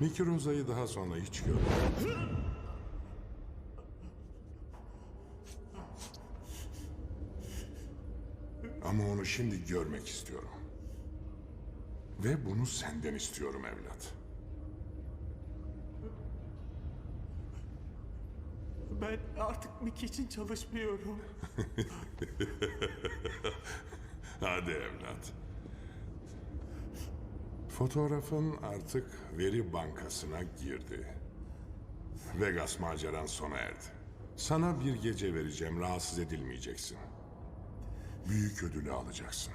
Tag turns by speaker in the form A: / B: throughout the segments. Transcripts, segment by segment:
A: Mickey Rosa'yı daha sonra hiç görmedim. Ama onu şimdi görmek istiyorum. Ve bunu senden istiyorum evlat.
B: Ben artık Mickey için çalışmıyorum.
A: Hadi evlat. Fotoğrafın artık veri bankasına girdi. Vegas maceran sona erdi. Sana bir gece vereceğim, rahatsız edilmeyeceksin. Büyük ödülü alacaksın.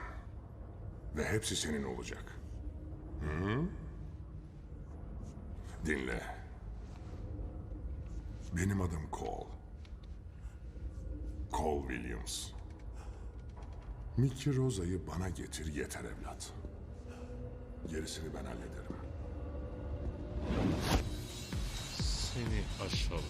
A: Ve hepsi senin olacak. Hı? Dinle. Benim adım Cole. Cole Williams. Mickey Rosa'yı bana getir yeter evlat. Gerisini ben hallederim.
C: Seni aşağılık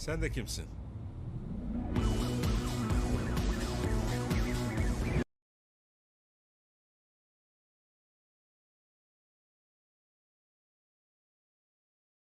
C: Sen de kimsin?